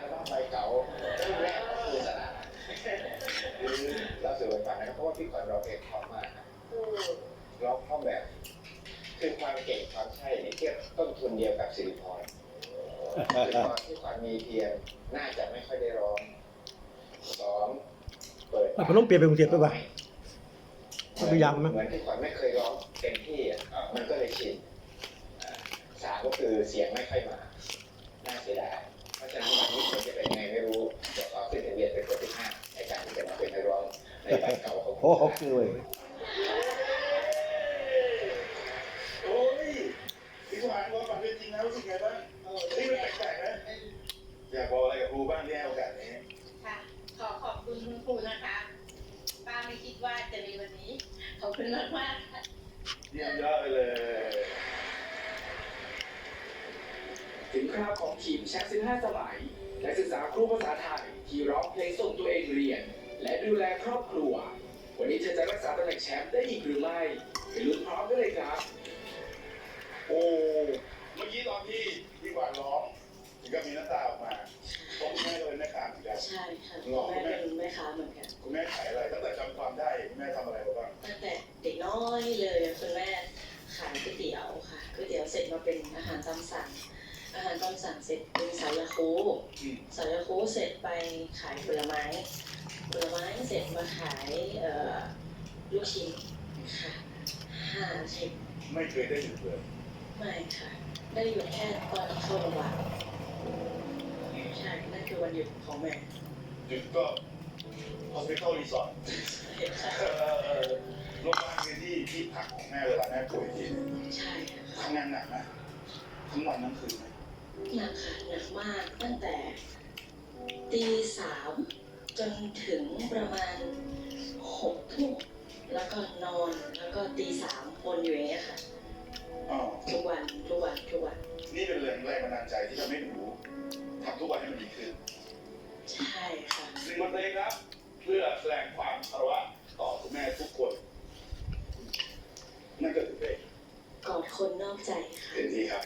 อัลบั้มใบเก่ารุ่นแรกก็คือสาระหรือเราสื่อไปฟังนะครับเพราะว่าพี่ขวัญเราเพลงเพราะมากนะร้องเพราะแบบคือความเก่งความใช่เนี่ยเทียบต้นทุนเดียวกับสิริพรสิริพรที่ขวัญมีเพียงน่าจะไม่ค่อยได้ร้องสองเปิดอะผมต้องเปลี่ยนไปกรุงเทพด้วยป่ะต้องพยายามไหมเหมือนที่ขวัญไม่เคยร้องเต็มที่อะมันก็เลยชินอ่าสามก็คือเสียงไม่ค่อยมา น่าเสียดายเพราะ ฉะนั้นวันนี้ผมจะเป็นยังไงไม่รู้เดี๋ยวขอขึ้นทะเบียนเป็นคนที่ห้าในการที่จะมาเป็นนักร้องในใบเก่าของผมโอ้โหคือเว้ยโอ้ยพี่สมานว่าฟังเป็นจริงนะรู้สึกไงบ้างนี่มันแปลกๆนะอยากบอกอะไรกับครูบ้างที่ให้โอกาสนี้ค่ะ ขอขอบคุณคุณครูนะคะป้าไม่คิดว่าจะมีวันนี้ ขอบคุณมากมากๆค่ะ เยี่ยมยอดไปเลย ถึงคราวของทีมแชมป์15 สมัยและศึกษาครูภาษาไทยที่ร้องเพลงส่งตัวเองเรียน และดูแลครอบครัว วันนี้เธอจะรักษาตำแหน่งแชมป์ได้อีกหรือไม่ไปลุ้นพร้อมกันเลยครับ โอ้ เมื่อกี้ตอนที่พี่หวานร้องถึงก็มีน้ำตาออกมาเพราะคุณแม่ก็เป็นแม่ค้าเหมือนกัน ใช่ค่ะคุณแม่เป็นแม่ค้าเหมือนกัน คุณแม่ขายอะไรตั้งแต่จำความได้คุณแม่ทำอะไรมาบ้าง ตั้งแต่เด็กน้อยเลยคุณาหารตามสั่งเสร็จเป็นสายยาคูอืมสายยาคูเสร็จไปขายผลไม้ ผลไม้เสร็จมาขายเอ่อลูกชิ้นค่ะห้าสิบไม่เคยได้หยุดเลยไม่ค่ะ ได้หยุดแค่ตอนเข้าโรงพยาบาลใช่นั่นคือวันหยุดของแม่หยุดก็ hospital resort ใช่เอ่อโรงพยาบาลคือที่ที่พักของแม่เวลาแม่ป่วยจริงใช่ค่ะทำงานหนักนะทั้งวันทั้งคืนไหม หนักค่ะหนักมากตั้งแต่ตีสามจนถึงประมาณหกทุ่มแล้วก็นอนแล้วก็ตีสามวนอยู่อย่างเงี้ยค่ะอ๋อทุกวันทุกวันทุกวันนี่เป็นแรงแรงบันดาลใจที่ทำให้หนูทำทุกวันให้มันดีขึ้นใช่ค่ะหนึ่งบทเพลงครับเพื่อแสดงความคารวะต่อคุณแม่ทุกคน นั่นก็คือเพลงกอดคนนอกใจค่ะเต็มที่ครับ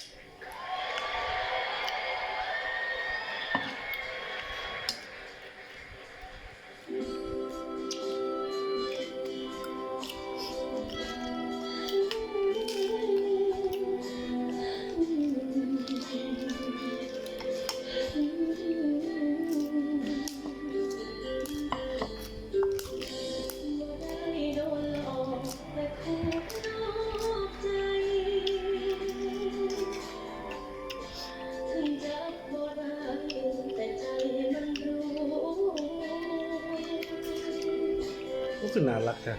สึ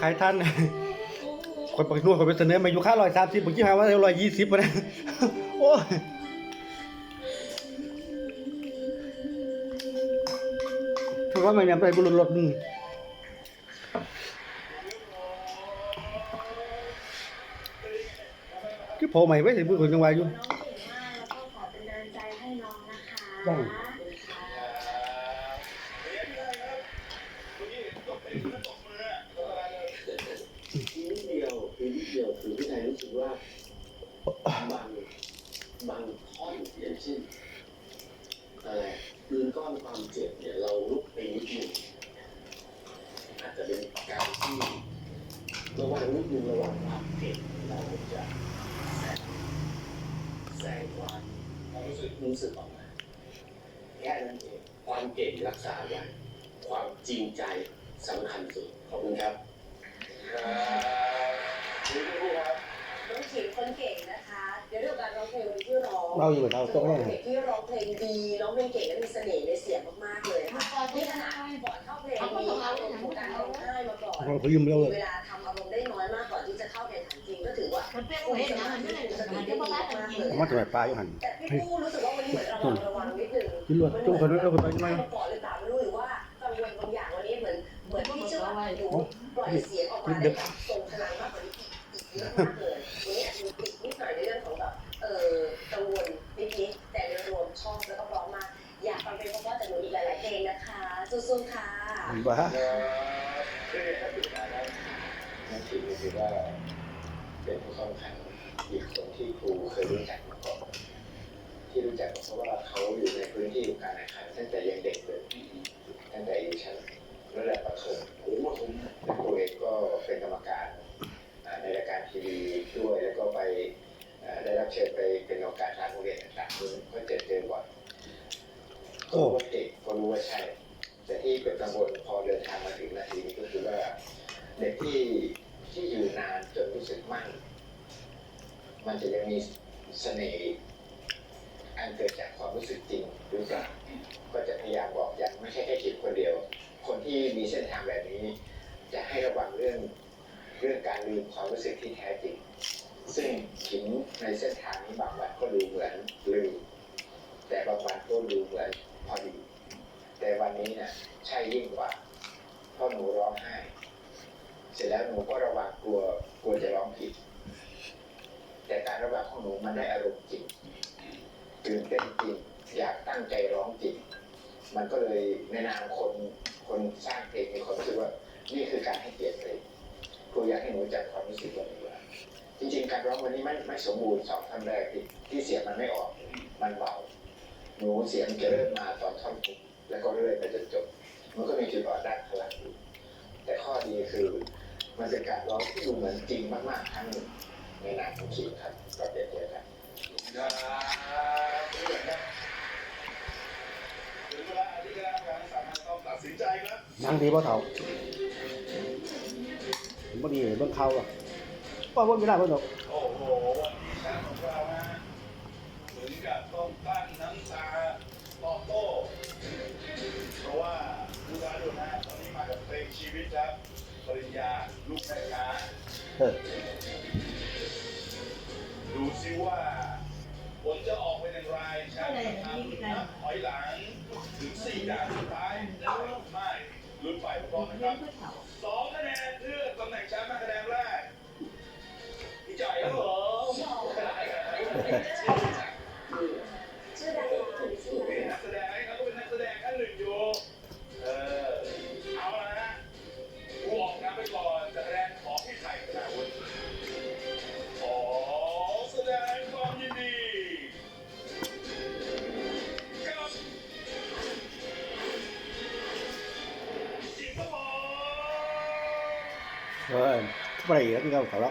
ขายท่านคนปากนวดคนไปเสนอมาอยู่ค่าร้อยสามสิบบางทีหาว่าร้อยยี่สิบไปนะโอ้ยถือว่ามันยังไปบุรุษรถอืมคือโผล่ใหม่ไว้สิพูดคนจังหวะอยู่น้องเก่งมากแล้วก็ขอเป็นกำลังใจให้น้องนะคะ ได้ เรียนได้ครับเมื่อกี้ตบเตะตบมืออะตบอะไรเลย ทีนิดเดียวคือนิดเดียวคือพี่ไทยรู้สึกว่าบางบางท่อนอย่างเช่นอะไรปืนก้อนความเจ็บเนี่ยเราลุกไปนิดหนึ่งอาจจะเป็นการที่ระวังนิดนึงระวั งความเราจะแซงแซงความความรู้สึกรู้สึกออกมาแค่นั้นเองความเก่งรักษาไว้ความจริงใจสำคัญสุดขอบคุณครับครับนี่คือผู้ครับน้องขิมคนเก่งนะคะเดี๋ยวเรื่องการร้องเพลงที่ร้องเราอยู่เราต้องแน่เด็กที่ร้องเพลงดีร้องเพลงเก่งและมีเสน่ห์ในเสียงมากๆเลยค่ะนี่ขนาดก่อนเข้าเพลงมีการร้องไห้มาก่อนเขายืมเร็วเลยเวลา ผมมาถวายปลาอยู่หันแต่พี่ผู้รู้สึกว่าวันนี้เหมือนระวังระวังนิดนึงกินรวดจุ่มคนด้วยเราคนไปยังไงมาก่อนหรือเปล่าไม่รู้หรือว่ากังวลบางอย่างวันนี้เหมือนเหมือนพี่เชื่อว่าหนูปล่อยเสียงออกมาได้แบบทรงพลังมากกว่านี้อีกเยอะมากเลยวันนี้อาจจะมีติดนิดหน่อยในเรื่องของแบบเออกังวลนิดๆแต่โดยรวมชอบแล้วก็พร้อมมากอยากฟังเพลงเพราะๆจากหนูอีกหลายๆเพลงนะคะสู้ๆค่ะบ้า เป็นผู้เข้าแข่งขันอีกคนที่ครูเคยรู้จักมาก่อนที่รู้จักเพราะว่าเขาอยู่ในพื้นที่ของการแข่งขันตั้งแต่ยังเด็กเลยตั้งแต่อายุชั้นระดับประถมโอ้โหผมและครูเองก็เป็นกรรมการในรายการทีวีด้วยแล้วก็ไปได้รับเชิญไปเป็นกรรมการทางโรงเรียนต่างๆก็เจอเจอบ่อยก็รู้ว่าเก่งก็รู้ว่าใช่ แต่ที่เป็นกังวลพอเดินทางมาถึงนาทีนี้ก็คือว่าเด็กที่ ที่อยู่นานจนรู้สึกมั่น มันจะยังมีเสน่ห์อันเกิดจากความรู้สึกจริงหรือเปล่าก็จะพยายามบอกอย่างไม่ใช่แค่คิดคนเดียว คนที่มีเส้นทางแบบนี้ จะให้ระวังเรื่องเรื่องการลืมความรู้สึกที่แท้จริง ซึ่งขิมในเส้นทางนี้บางวันก็ดูเหมือนลืม แต่บางวันก็ดูเหมือนพอดี แต่วันนี้เนี่ยใช่ยิ่งกว่าเพราะหนูร้องไห้ ร็จแล้วหนูก็ระวังกลัวกลัวจะร้องผิด แต่การระวังของหนูมันได้อารมณ์จริงตื่นเต้นจริงอยากตั้งใจร้องจริงมันก็เลยในนามคนคนสร้างเพลงมีความรู้สึกว่า นี่คือการให้เกียรติเพลงครูอยากให้หนูจัดความรู้สึกวันนี้ว่าจริงๆการร้องวันนี้ไม่ไม่สมบูรณ์สองท่อนแรกที่ที่เสียงมันไม่ออก มันเบาหนูเสียงจะเริ่มมาตอนท่อนทุกแล้วก็เรื่อยไปจนจบ มันก็มีจุดอ่อนด้านพลังอยู่แต่ข้อดีคือ มันเป็นการร้องที่ดูเหมือนจริงมากๆครั้งหนึ่งในนามของคิมครับก็เปรียบเทียบกันครับนี่เหมือนกันถึงเวลาที่คณะกรรมการสามัญต้องตัดสินใจครับนั่งดีป่ะเถ่าบ่ดีเบิ่งเขาอะป้าบ่มีเวลาเบิ่งดอกโอ้โหวันนี้แชมป์ของเราฮะถึงกับต้องตั้งน้ำตาตอบโต้เพราะว่าดูกาดูนะตอนนี้มากับเพลงชีวิตครับ ปริญญาลูกแม่ค้าดูซิว่าผลจะออกเป็นอย่างไรแชมป์จะทำนับถอยหลัง ถึงสี่ด่านสุดท้ายได้หรือไม่ลุ้นไปพร้อมนะครับสองคะแนนเพื่อตำแหน่งแชมป์คะแนนแรกพี่จ่อยครับผม จิตรพรเออบ่